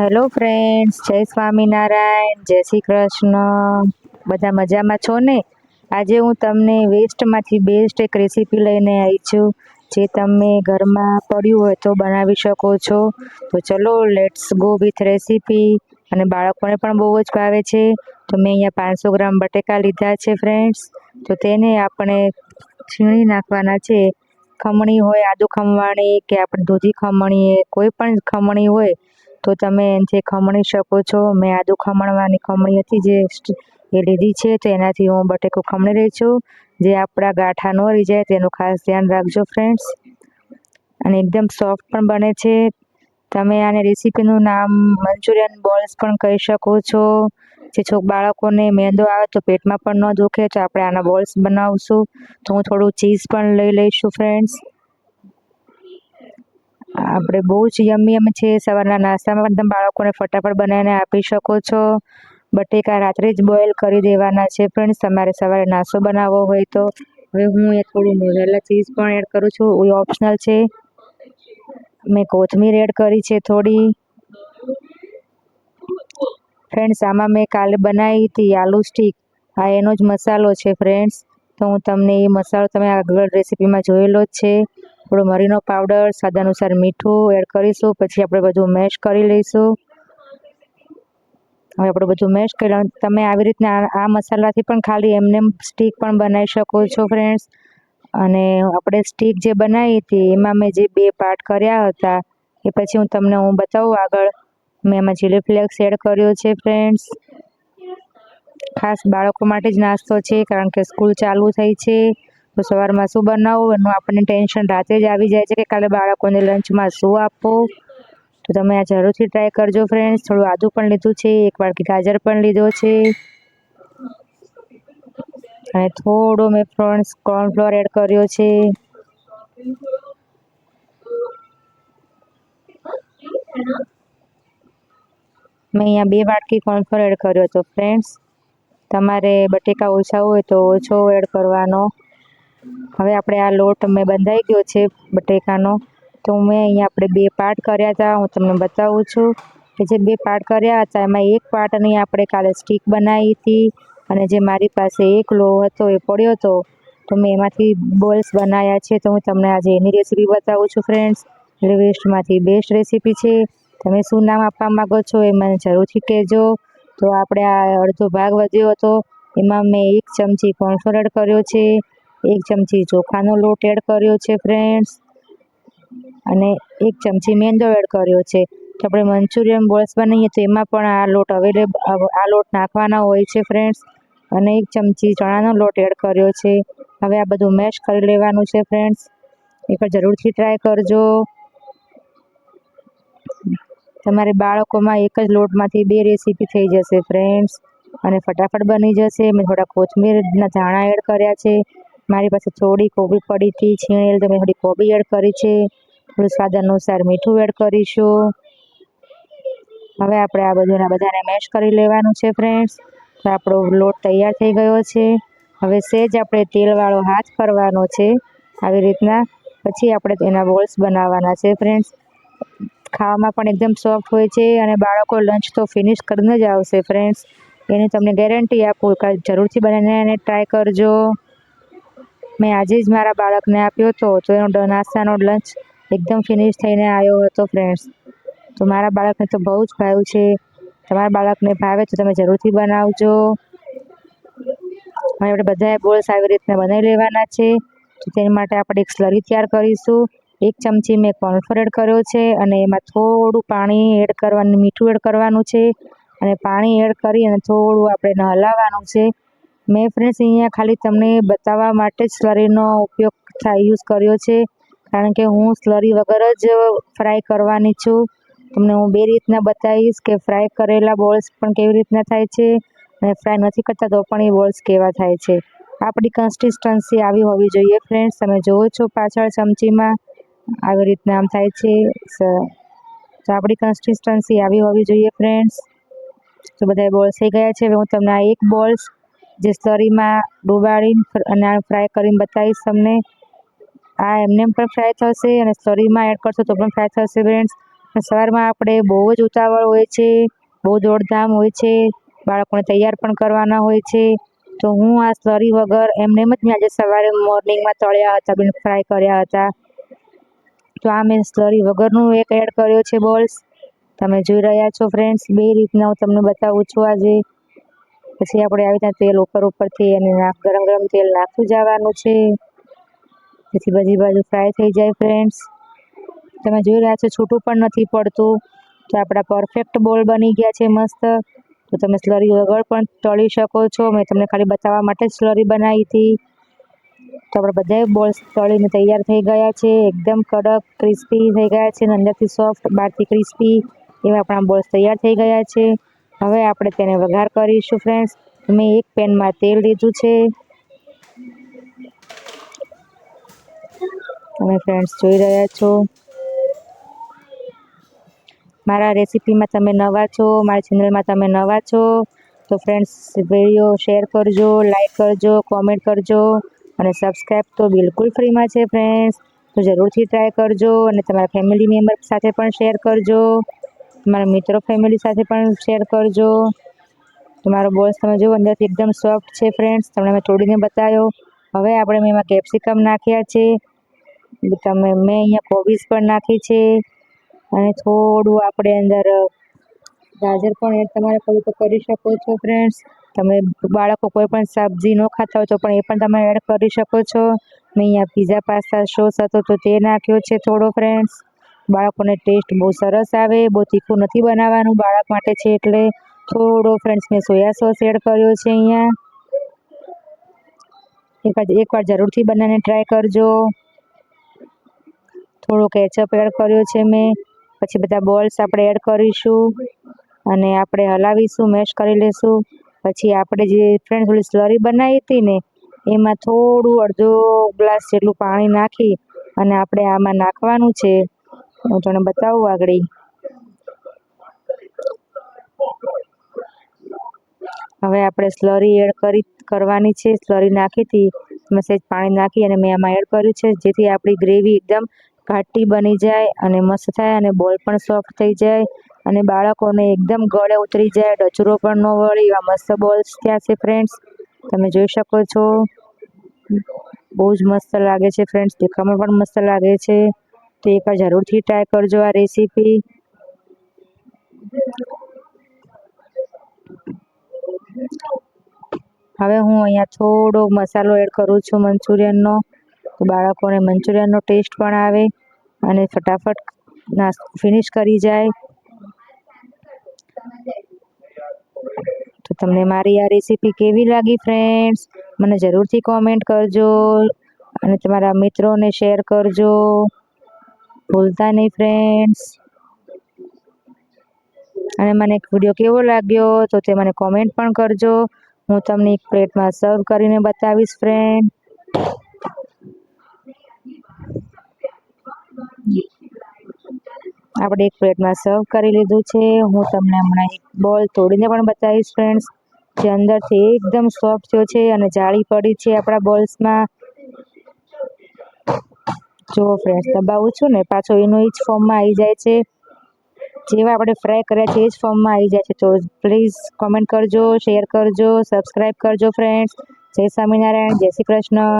Hello friends જય સ્વામિનારાયણ. જય શ્રી કૃષ્ણ. બધા મજામાં છો ને? આજે હું તમને વેસ્ટમાંથી બેસ્ટ એક રેસીપી લઈને આવી છું, જે તમે ઘરમાં પડ્યું હોય તો બનાવી શકો છો. તો ચલો લેટ્સ ગો વિથ રેસીપી અને બાળકોને પણ બહુ જ ભાવે છે. તો મેં અહીંયા પાંચસો ગ્રામ બટેકા લીધા છે ફ્રેન્ડ્સ તો તેને આપણે છીણી નાખવાના છે. ખમણી હોય, આદુ ખમવાણી કે આપણે દૂધી ખમણીએ, કોઈ પણ ખમણી હોય તો તમે જે ખમણી શકો છો, મેં આદુ ખમણવાની ખમણી હતી જે એ લીધી છે, તો એનાથી હું બટેકું ખમણી રહી છું. જે આપણા ગાંઠા ન રહી જાય તેનું ખાસ ધ્યાન રાખજો ફ્રેન્ડ્સ. અને એકદમ સોફ્ટ પણ બને છે. તમે આને રેસીપીનું નામ મંચુરિયન બોલ્સ પણ કહી શકો છો. જે છોક બાળકોને મેંદો આવે તો પેટમાં પણ ન દુખે, તો આપણે આના બોલ્સ બનાવશું. તો હું થોડું ચીઝ પણ લઈ લઈશું ફ્રેન્ડ્સ. આપણે બહુ જ યમી યમી છે, સવારના નાસ્તામાં પણ તમે બાળકોને ફટાફટ બનાવીને આપી શકો છો. બટેકા રાત્રે જ બોઇલ કરી દેવાના છે ફ્રેન્ડ્સ તમારે સવારે નાસ્તો બનાવવો હોય તો. હવે હું એ થોડું મોઝેલા ચીઝ પણ એડ કરું છું, એ ઓપ્શનલ છે. મેં કોથમીર એડ કરી છે થોડી. ફ્રેન્ડ્સ આમાં મેં કાલે બનાવી હતી આલુ સ્ટીક આ એનો જ મસાલો છે ફ્રેન્ડ્સ તો હું તમને એ મસાલો તમે આગળ રેસીપીમાં જોયેલો જ છે. થોડો મરીનો પાવડર સ્વાદ અનુસાર મીઠું એડ કરીશું, પછી આપણે બધું મેશ કરી લઈશું. હવે આપણે બધું મેશ કરી. તમે આવી રીતના આ મસાલાથી પણ ખાલી એમને સ્ટીક પણ બનાવી શકો છો ફ્રેન્ડ્સ અને આપણે સ્ટીક જે બનાવી હતી, એમાં મેં જે બે પાર્ટ કર્યા હતા, એ પછી હું તમને હું બતાવું આગળ. મેં એમાં ચીલી ફ્લેક્સ એડ કર્યો છે ફ્રેન્ડ્સ ખાસ બાળકો માટે જ નાસ્તો છે, કારણ કે સ્કૂલ ચાલુ થઈ છે. તો સવારમાં શું બનાવવું એનું આપણને ટેન્શન રાતે જ આવી જાય છે કે કાલે બાળકોને લંચમાં શું આપવું તો તમે આ જરૂરથી ટ્રાય કરજો ફ્રેન્ડ્સ. થોડું આદું પણ લીધું છે, એક વાળકી ગાજર પણ લીધો છે. અને થોડો મેં ફ્રેન્ડ્સ કોર્નફ્લોર એડ કર્યો છે. મેં અહીંયા બે વાટકી કોર્નફ્લોર એડ કર્યો હતો ફ્રેન્ડ્સ. તમારે બટેકા ઓછા હોય તો ઓછો એડ કરવાનો. હવે આપણે આ લોટ મેં બંધાઈ ગયો છે બટેકાનો. તો મેં અહીંયા આપણે બે પાર્ટ કર્યા હતા, હું તમને બતાવું છું કે જે બે પાર્ટ કર્યા હતા, એમાં એક પાર્ટની આપણે કાલે સ્ટીક બનાવી હતી અને જે મારી પાસે એક લો હતો એ પડ્યો હતો. તો મેં એમાંથી બોલ્સ બનાવ્યા છે, તો હું તમને આજે એની રેસીપી બતાવું છું ફ્રેન્ડ્સ એટલે વેસ્ટમાંથી બેસ્ટ રેસીપી છે. તમે શું નામ આપવા માગો છો એ મને જરૂરથી કહેજો. તો આપણે આ અડધો ભાગ વધ્યો હતો, એમાં મેં એક ચમચી કોર્નફ્લોર કર્યો છે. એક ચમચી ચોખાનો લોટ એડ કર્યો છે ફ્રેન્ડ્સ અને એક ચમચી મેંદો એડ કર્યો છે. તો આપણે મંચુરિયન બોલ્સ બનાવીએ તો એમાં પણ આ લોટ અવેલેબલ આ લોટ નાખવાના હોય છે ફ્રેન્ડ્સ અને એક ચમચી ચણાનો લોટ એડ કર્યો છે. હવે આ બધું મેશ કરી લેવાનું છે ફ્રેન્ડ્સ એકવાર જરૂરથી ટ્રાય કરજો. તમારે બાળકોમાં એક જ લોટમાંથી બે રેસીપી થઈ જશે ફ્રેન્ડ્સ અને ફટાફટ બની જશે. મેં થોડા કોથમીરના ધાણા એડ કર્યા છે. મારી પાસે થોડી કોબી પડી હતી, છીણેલ તો મેં થોડી કોબી એડ કરી છે. થોડું સ્વાદ અનુસાર મીઠું એડ કરીશું. હવે આપણે આ બધું બધાને મેશ કરી લેવાનું છે ફ્રેન્ડ્સ તો આપણો લોટ તૈયાર થઈ ગયો છે. હવે સેજ આપણે તેલવાળો હાથ કરવાનો છે. આવી રીતના. પછી આપણે એના બોલ્સ બનાવવાના છે ફ્રેન્ડ્સ ખાવામાં પણ એકદમ સોફ્ટ હોય છે અને બાળકો લંચ તો ફિનિશ કરીને જ આવશે ફ્રેન્ડ્સ એની તમને ગેરંટી આપું જરૂરથી બનાવીને એને ટ્રાય કરજો. મેં આજે જ મારા બાળકને આપ્યો હતો, તો એનો નાસ્તાનો લંચ એકદમ ફિનિશ થઈને આવ્યો હતો ફ્રેન્ડ્સ તો મારા બાળકને તો બહુ જ ભાવ્યું છે. તમારા બાળકને ભાવે તો તમે જરૂરથી બનાવજો. હવે આપણે બધાએ બોલ્સ આવી રીતના બનાવી લેવાના છે. તો તેની માટે આપણે એક સ્લરી તૈયાર કરીશું. એક ચમચી મેં કોર્નફ્લોર કર્યો છે અને એમાં થોડું પાણી એડ કરવાનું, મીઠું એડ કરવાનું છે. અને પાણી એડ કરી અને થોડું આપણે હલાવવાનું છે. મેં ફ્રેન્ડ્સ અહીંયા ખાલી તમને બતાવવા માટે જ સ્લરીનો ઉપયોગ થાય યુઝ કર્યો છે. કારણ કે હું સ્લરી વગર જ ફ્રાય કરવાની છું. તમને હું બે રીતના બતાવીશ કે ફ્રાય કરેલા બોલ્સ પણ કેવી રીતના થાય છે અને ફ્રાય નથી કરતા તો પણ એ બોલ્સ કેવા થાય છે. આપણી કન્સિસ્ટન્સી આવી હોવી જોઈએ ફ્રેન્ડ્સ તમે જુઓ છો પાછળ ચમચીમાં આવી રીતના આમ થાય છે. તો આપણી કન્સિસ્ટન્સી આવી હોવી જોઈએ ફ્રેન્ડ્સ તો બધા બોલ્સ થઈ ગયા છે. હવે હું તમને આ એક બોલ્સ જે સ્લરીમાં ડુબાડીને અને ફ્રાય કરીને બતાવીશ તમને. આ એમને પણ ફ્રાય થશે અને સ્લરીમાં એડ કરશો તો પણ ફ્રાય થશે ફ્રેન્ડ્સ સવારમાં આપણે બહુ જ ઉતાવળ હોય છે, બહુ દોડધામ હોય છે, બાળકોને તૈયાર પણ કરવાના હોય છે. તો હું આ સ્લરી વગર એમને એમ જ મેં આજે સવારે મોર્નિંગમાં તળ્યા હતા, બિન ફ્રાય કર્યા હતા. તો આ મેં સ્લરી વગરનું એક એડ કર્યો છે બોલ્સ. તમે જોઈ રહ્યા છો ફ્રેન્ડ્સ બે રીતના હું તમને બતાવું છું આજે. પછી આપણે આવી રીતના તેલ ઉપર ઉપરથી અને નાખ, ગરમ ગરમ તેલ નાખતું જવાનું છે. પછી બધી બાજુ ફ્રાય થઈ જાય ફ્રેન્ડ્સ તમે જોઈ રહ્યા છો છૂટું પણ નથી પડતું. તો આપણા પરફેક્ટ બોલ બની ગયા છે મસ્ત. તો તમે સ્લરી વગર પણ તળી શકો છો. મેં તમને ખાલી બતાવવા માટે જ સ્લરી બનાવી હતી. તો આપણે બધા બોલ્સ તળીને તૈયાર થઈ ગયા છે. એકદમ કડક ક્રિસ્પી થઈ ગયા છે અને અંદરથી સોફ્ટ બહારથી ક્રિસ્પી એવા આપણા બોલ્સ તૈયાર થઈ ગયા છે. હવે આપણે તેને વઘાર કરીશું ફ્રેન્ડ્સ મેં એક પેનમાં તેલ લીધું છે. તમે ફ્રેન્ડ્સ જોઈ રહ્યા છો. મારા રેસીપીમાં તમે નવા છો, મારા ચેનલમાં તમે નવા છો, તો ફ્રેન્ડ્સ વીડિયો શેર કરજો લાઈક કરજો કોમેન્ટ કરજો, અને સબસ્ક્રાઈબ તો બિલકુલ ફ્રીમાં છે ફ્રેન્ડ્સ તો જરૂરથી ટ્રાય કરજો, અને તમારા ફેમિલી મેમ્બર સાથે પણ શેર કરજો. તમારા મિત્રો ફેમિલી સાથે પણ શેર કરજો. તમારો બોલ્સ તમે જુઓ, અંદરથી એકદમ સોફ્ટ છે ફ્રેન્ડ્સ તમને મેં તોડીને બતાવ્યો હવે આપણે મેં એમાં કેપ્સિકમ નાખ્યા છે. તમે, મેં અહીંયા કોબીઝ પણ નાખી છે. અને થોડું આપણે અંદર ગાજર પણ એડ તમારે કરવું તો કરી શકો છો ફ્રેન્ડ્સ તમે બાળકો કોઈ પણ સબ્જી ન ખાતા હોય તો પણ એ પણ તમે એડ કરી શકો છો. મેં અહીંયા પીઝા પાસ્તા સોસ હતો તો તે નાખ્યો છે થોડો ફ્રેન્ડ્સ બાળકોને ટેસ્ટ બહુ સરસ આવે, બહુ તીખું નથી બનાવવાનું બાળક માટે છે એટલે થોડો ફ્રેન્ડ્સ મેં સોયા સોસ એડ કર્યો છે અહીંયા. એકવાર એકવાર જરૂરથી બનાવીને ટ્રાય કરજો. થોડો કેચઅપ એડ કર્યો છે મેં. પછી બધા બોલ્સ આપણે એડ કરીશું અને આપણે હલાવીશું મેશ કરી લઈશું પછી આપણે જે ફ્રેન્ડ્સ ઓલી સ્લરી બનાવી હતી ને, એમાં થોડું અડધો ગ્લાસ જેટલું પાણી નાખી અને આપણે આમાં નાખવાનું છે. હું તમને બતાવું આગળ. હવે આપણે સ્લરી એડ કરી, કરવાની છે. સ્લરી નાખી હતી મેં સહેજ પાણી નાખી અને મેં આમાં એડ કર્યું છે. જેથી આપણી ગ્રેવી એકદમ ઘાટી બની જાય અને મસ્ત થાય અને બોલ પણ સોફ્ટ થઈ જાય અને બાળકોને એકદમ ગળે ઉતરી જાય. ડચરો પણ ન વળે એવા મસ્ત બોલ્સ ત્યાં છે ફ્રેન્ડ્સ તમે જોઈ શકો છો. બહુ જ મસ્ત લાગે છે ફ્રેન્ડ્સ દેખાવામાં પણ મસ્ત લાગે છે. તો એકવાર જરૂરથી ટ્રાય કરજો આ રેસીપી હવે હું અહીંયા થોડો મસાલો એડ કરું છું મંચુરિયનનો. તો બાળકોને મંચુરિયનનો ટેસ્ટ પણ આવે અને ફટાફટ નાસ્તો ફિનિશ કરી જાય. તો તમને મારી આ રેસીપી કેવી લાગી ફ્રેન્ડ્સ મને જરૂરથી કોમેન્ટ કરજો અને તમારા મિત્રોને શેર કરજો. ભૂલતા નહીં ફ્રેન્ડ્સ અને મને એક વીડિયો કેવો લાગ્યો, તો તે મને કોમેન્ટ પણ કરજો. હું તમને એક પ્લેટમાં સર્વ કરીને બતાવીશ ફ્રેન્ડ આપણે એક પ્લેટમાં સર્વ કરી લીધું છે. હું તમને હમણાં એક બોલ તોડીને પણ બતાવીશ ફ્રેન્ડ્સ જે અંદરથી એકદમ સોફ્ટ થયો છે અને જાળી પડી છે આપણા બોલ્સમાં જુઓ ફ્રેન્ડ્સ દબાવું છું ને, પાછો એનો એ જ ફોર્મમાં આવી જાય છે. જેવા આપણે ફ્રાય કર્યા છે, એ જ ફોર્મમાં આવી જાય છે. તો પ્લીઝ કોમેન્ટ કરજો શેર કરજો સબસ્ક્રાઈબ કરજો ફ્રેન્ડ્સ જય સ્વામિનારાયણ, જય શ્રી કૃષ્ણ.